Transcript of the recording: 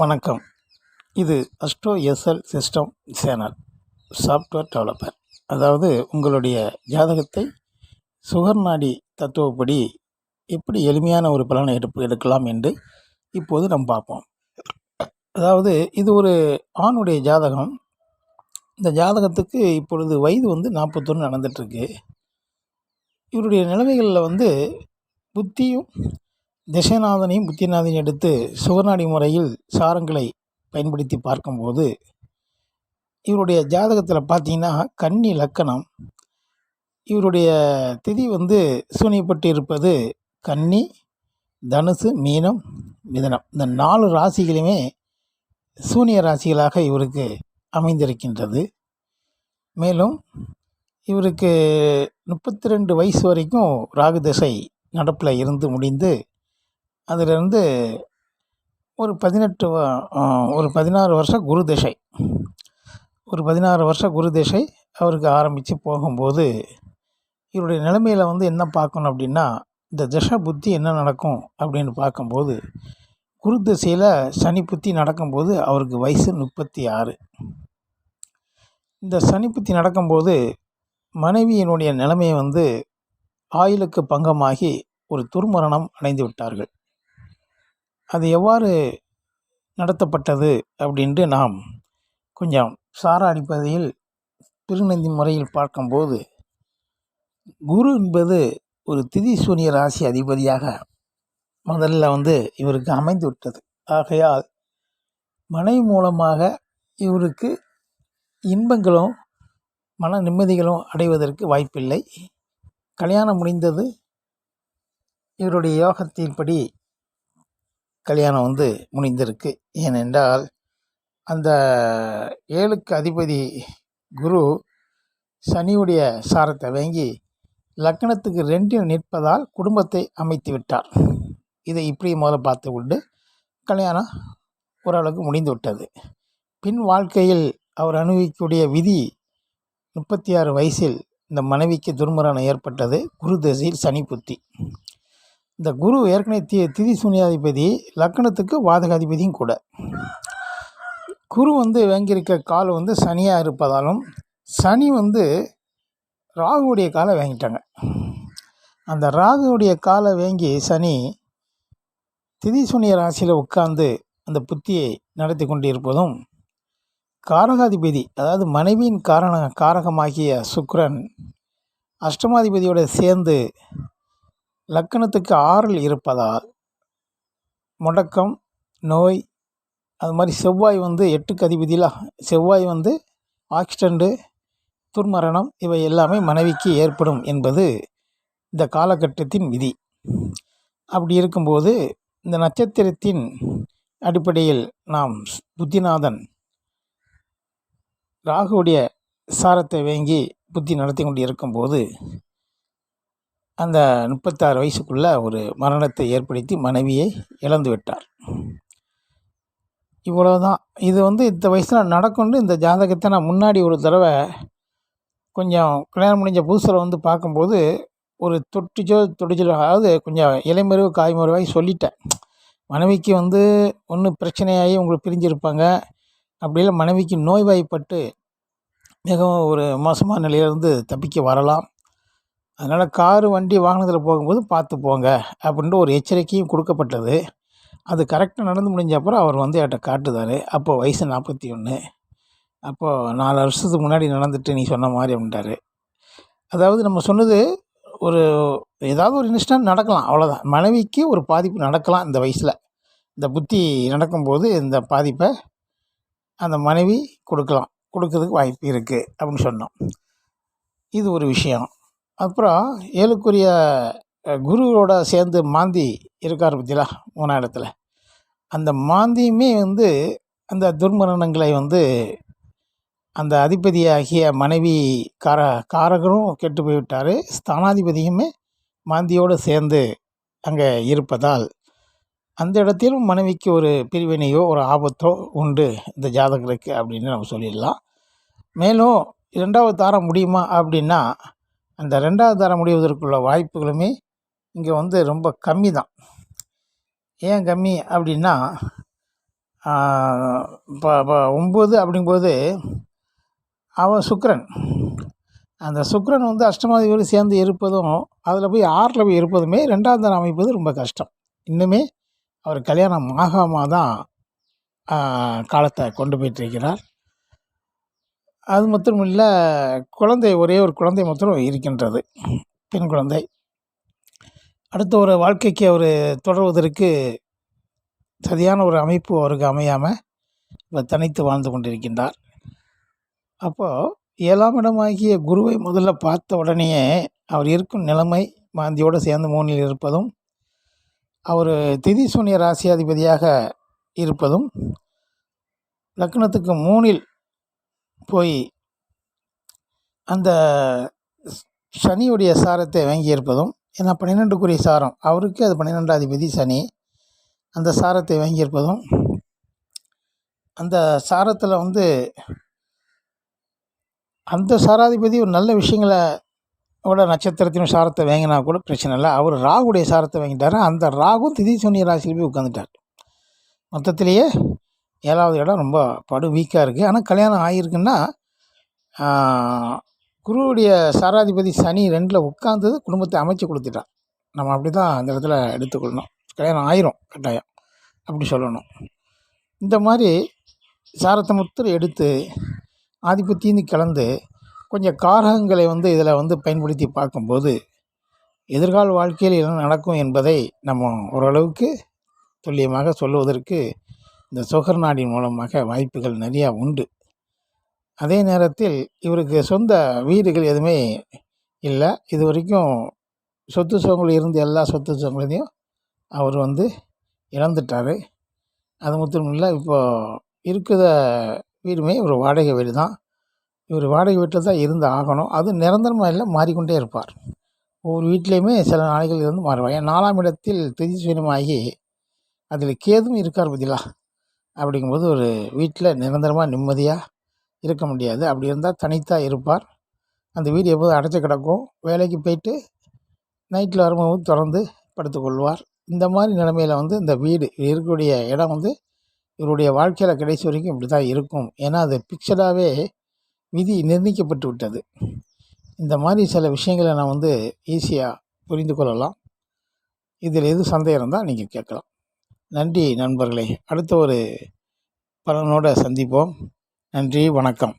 வணக்கம். இது astro SL system channel software developer அதாவது உங்களுடைய ஜாதகத்தை சுகர் நாடி தத்துவப்படி எப்படி எளிமையான ஒரு பலனை எடுப்பு எடுக்கலாம் என்று இப்போது நாம் பார்ப்போம். அதாவது இது ஒரு ஆணுடைய ஜாதகம். இந்த ஜாதகத்துக்கு இப்பொழுது வயது வந்து நாற்பத்தொன்று நடந்துகிட்ருக்கு இவருடைய நிலைமைகளில் வந்து புத்தியும் திசைநாதனையும் புத்திநாதனையும் எடுத்து சுகநாடி முறையில் சாரங்களை பயன்படுத்தி பார்க்கும்போது இவருடைய ஜாதகத்தில் பார்த்தீங்கன்னா கன்னி லக்கணம். இவருடைய திதி வந்து சூனியப்பட்டு இருப்பது கன்னி தனுசு மீனம் மிதனம். இந்த நாலு ராசிகளுமே சூனிய ராசிகளாக இவருக்கு அமைந்திருக்கின்றது. மேலும் இவருக்கு முப்பத்தி ரெண்டு வயசு வரைக்கும் ராகு திசை நடப்பில் இருந்து முடிந்து அதிலிருந்து ஒரு பதினெட்டு ஒரு பதினாறு வருஷம் குரு திசை. ஒரு பதினாறு வருஷம் குரு திசை அவருக்கு ஆரம்பித்து போகும்போது இவருடைய நிலைமையில் வந்து என்ன பார்க்கணும் அப்படின்னா இந்த திசை புத்தி என்ன நடக்கும் அப்படின்னு பார்க்கும்போது குரு திசையில் சனி புத்தி நடக்கும்போது அவருக்கு வயசு முப்பத்தி ஆறு இந்த சனி புத்தி நடக்கும்போது மனைவியினுடைய நிலைமை வந்து ஆயுளுக்கு பங்கமாகி ஒரு துர்மரணம் அடைந்து விட்டார்கள். அது எவ்வாறு நடத்தப்பட்டது அப்படின்ட்டு நாம் கொஞ்சம் சாரா அடிப்படையில் திருநந்தி முறையில் பார்க்கும்போது குரு என்பது ஒரு திதி சூனிய ராசி அதிபதியாக முதல்ல வந்து இவருக்கு அமைந்து விட்டது ஆகையால் மனை மூலமாக இவருக்கு இன்பங்களும் மன நிம்மதிகளும் அடைவதற்கு வாய்ப்பில்லை. கல்யாணம் முடிந்தது. இவருடைய யோகத்தின்படி கல்யாணம் வந்து முடிந்திருக்கு. ஏனென்றால் அந்த ஏழுக்கு அதிபதி குரு சனியுடைய சாரத்தை வாங்கி லக்னத்துக்கு ரெண்டில் நிற்பதால் குடும்பத்தை அமைத்து விட்டார். இதை இப்படி முதல்ல பார்த்து கொண்டு கல்யாணம் ஓரளவுக்கு முடிந்து விட்டது. பின் வாழ்க்கையில் அவர் அனுபவிக்கக்கூடிய விதி முப்பத்தி ஆறு வயசில் இந்த மனைவிக்கு துர்மரணம் ஏற்பட்டது. குரு தசையில் சனி புத்தி. இந்த குரு ஏற்கனவே தி திதி சூன்யாதிபதி லக்னத்துக்கு வாதகாதிபதியும் கூட. குரு வந்து வாங்கியிருக்க கால் வந்து சனியாக இருப்பதாலும் சனி வந்து ராகுவுடைய காலை வாங்கிட்டாங்க. அந்த ராகுவுடைய காலை வாங்கி சனி திதி சூனிய ராசியில் உட்கார்ந்து அந்த புத்தியை நடத்தி கொண்டு இருப்பதும் காரகாதிபதி அதாவது மனைவியின் காரண காரகமாகிய சுக்ரன் அஷ்டமாதிபதியோடு சேர்ந்து லக்கணத்துக்கு ஆறில் இருப்பதால் முடக்கம் நோய் அது மாதிரி செவ்வாய் வந்து எட்டுக்கு அதிபதியில் செவ்வாய் வந்து ஆக்சிடெண்ட்டு துர்மரணம் இவை எல்லாமே மனைவிக்கு ஏற்படும் என்பது இந்த காலகட்டத்தின் விதி. அப்படி இருக்கும்போது இந்த நட்சத்திரத்தின் அடிப்படையில் நாம் புத்திநாதன் ராகுவுடைய சாரத்தை வாங்கி புத்தி நடத்தி கொண்டு இருக்கும்போது அந்த முப்பத்தாறு வயசுக்குள்ள ஒரு மரணத்தை ஏற்படுத்தி மனைவியை இழந்து விட்டார். இவ்வளோதான் இது வந்து இந்த வயசில் நடக்கும்னு இந்த ஜாதகத்தை நான் முன்னாடி ஒரு தடவை கொஞ்சம் கல்யாணம் முடிஞ்ச புதுசில் வந்து பார்க்கும்போது ஒரு தொட்டிச்சோ தொடிச்சலோ அதாவது கொஞ்சம் இலைமறைவு காய்மறைவாகி சொல்லிட்டேன். மனைவிக்கு வந்து ஒன்றும் பிரச்சனையாகி உங்களுக்கு பிரிஞ்சிருப்பாங்க அப்படி இல்லை மனைவிக்கு நோய்வாய்ப்பட்டு மிகவும் ஒரு மோசமான நிலையிலிருந்து தப்பிக்க வரலாம். அதனால் காரு வண்டி வாகனத்தில் போகும்போது பார்த்து போங்க அப்படின்ட்டு ஒரு எச்சரிக்கையும் கொடுக்கப்பட்டது. அது கரெக்டாக நடந்து முடிஞ்ச அப்புறம் அவர் வந்து என்கிட்ட காட்டுதார். அப்போ வயசு நாற்பத்தி ஒன்று அப்போது நாலு வருஷத்துக்கு முன்னாடி நடந்துட்டு நீ சொன்ன மாதிரி அப்படின்ட்டாரு. அதாவது நம்ம சொன்னது ஒரு ஏதாவது ஒரு இன்ஸ்டன்ட் நடக்கலாம் அவ்வளோதான் மனைவிக்கு ஒரு பாதிப்பு நடக்கலாம் இந்த வயசில். இந்த புத்தி நடக்கும்போது இந்த பாதிப்பை அந்த மனைவி கொடுக்கலாம். கொடுக்கறதுக்கு வாய்ப்பு இருக்குது அப்படின்னு சொன்னோம். இது ஒரு விஷயம். அப்புறம் ஏழுக்குரிய குருவோட சேர்ந்து மாந்தி இருக்கார் பற்றிலா மூணாம் இடத்துல. அந்த மாந்தியுமே வந்து அந்த துர்மரணங்களை வந்து அந்த அதிபதியாகிய மனைவி கார காரகரும் கெட்டு போய்விட்டார். ஸ்தானாதிபதியுமே மாந்தியோடு சேர்ந்து அங்கே இருப்பதால் அந்த இடத்திலும் மனைவிக்கு ஒரு பிரிவினையோ ஒரு ஆபத்தோ உண்டு இந்த ஜாதகருக்கு அப்படின்னு நம்ம சொல்லிடலாம். மேலும் இரண்டாவது தாரம் முடியுமா அப்படின்னா அந்த ரெண்டாவது தரம் முடிவதற்குள்ள வாய்ப்புகளுமே இங்கே வந்து ரொம்ப கம்மி தான் ஏன் கம்மி அப்படின்னா இப்போ இப்போ ஒம்பது அப்படிங்கும்போது அவன் சுக்கரன். அந்த சுக்கிரன் வந்து அஷ்டமாதிபதி சேர்ந்து இருப்பதும் அதில் போய் ஆறில் போய் இருப்பதுமே ரெண்டாவது தரம் அமைப்பது ரொம்ப கஷ்டம். இன்னுமே அவர் கல்யாணம் ஆகாமல் தான் காலத்தை கொண்டு போயிட்டிருக்கிறார். அது மட்டும் இல்லை குழந்தை ஒரே ஒரு குழந்தை மாத்திரம் இருக்கின்றது. பெண் குழந்தை. அடுத்த ஒரு வாழ்க்கைக்கு அவர் தொடர்வதற்கு சரியான ஒரு அமைப்பு அவருக்கு அமையாமல் இப்போ தனித்து வாழ்ந்து கொண்டிருக்கின்றார். அப்போது ஏழாம் இடமாகிய குருவை முதல்ல பார்த்த உடனேயே அவர் இருக்கும் நிலைமை மாந்தியோடு சேர்ந்து மூணில் இருப்பதும் அவர் திதி சூனிய ராசியாதிபதியாக இருப்பதும் லக்னத்துக்கு மூணில் போய் அந்த சனியுடைய சாரத்தை வாங்கியிருப்பதும் ஏன்னா பன்னிரெண்டுக்குரிய சாரம் அவருக்கு அது பன்னிரெண்டாதிபதி சனி அந்த சாரத்தை வாங்கியிருப்பதும் அந்த சாரத்தில் வந்து அந்த சாராதிபதி ஒரு நல்ல விஷயங்களை கூட நட்சத்திரத்தின் சாரத்தை வாங்கினா கூட பிரச்சனை இல்லை. அவர் ராகுடைய சாரத்தை வாங்கிட்டார். அந்த ராகும் திதி சூனிய ராசியில் போய் உட்காந்துட்டார் மொத்தத்திலேயே ஏழாவது இடம் ரொம்ப படு வீக்காக இருக்குது ஆனால் கல்யாணம் ஆகிருக்குன்னா குருவுடைய சாராதிபதி சனி ரெண்டில் உட்காந்தது குடும்பத்தை அமைச்சு கொடுத்துட்டான் நம்ம அப்படி தான் அந்த இடத்துல எடுத்துக்கொள்ளணும். கல்யாணம் ஆயிரும் கட்டாயம். அப்படி சொல்லணும். இந்த மாதிரி சாரத்தை எடுத்து ஆதிபத்தியன்னு கலந்து கொஞ்சம் காரகங்களை வந்து இதில் வந்து பயன்படுத்தி பார்க்கும்போது எதிர்கால வாழ்க்கையில் என்ன நடக்கும் என்பதை நம்ம ஓரளவுக்கு துல்லியமாக சொல்லுவதற்கு இந்த சுகர் நாடின் மூலமாக வாய்ப்புகள் நிறையா உண்டு. அதே நேரத்தில் இவருக்கு சொந்த வீடுகள் எதுவுமே இல்லை. இது வரைக்கும் சொத்து சுகங்கள் இருந்து எல்லா சொத்து சுகங்களையும் அவர் வந்து இழந்துட்டார். அது மட்டும் இல்லை இப்போது இருக்கிற வீடுமே ஒரு வாடகை வீடு தான். இவர் வாடகை வீட்டில் தான் இருந்து ஆகணும். அது நிரந்தரமாக இல்லை மாறிக்கொண்டே இருப்பார். ஒவ்வொரு வீட்லேயுமே சில நாளைகள் இருந்து மாறுவார். ஏன் நாலாம் இடத்தில் திதிஸ்வீனமாகி அதில் கேதும் இருக்கார் பதிலா அப்படிங்கும்போது ஒரு வீட்டில் நிரந்தரமாக நிம்மதியாக இருக்க முடியாது. அப்படி இருந்தால் தனித்தாக இருப்பார். அந்த வீடு எப்போதும் அடைச்சி கிடக்கும். வேலைக்கு போயிட்டு நைட்டில் வரும்போது திறந்து படுத்துக்கொள்வார். இந்த மாதிரி நிலைமையில் வந்து இந்த வீடு இருக்கக்கூடிய இடம் வந்து இவருடைய வாழ்க்கையில் கடைசி வரைக்கும் இப்படி தான் இருக்கும். ஏன்னா அது பிக்சடாகவே விதி நிர்ணயிக்கப்பட்டு விட்டது. இந்த மாதிரி சில விஷயங்களை நான் வந்து ஈஸியாக புரிந்து கொள்ளலாம். இதில் எது சந்தேகம் இருந்தால் நீங்கள் கேட்கலாம். நன்றி நண்பர்களே. அடுத்த ஒரு பலனோடு சந்திப்போம். நன்றி வணக்கம்.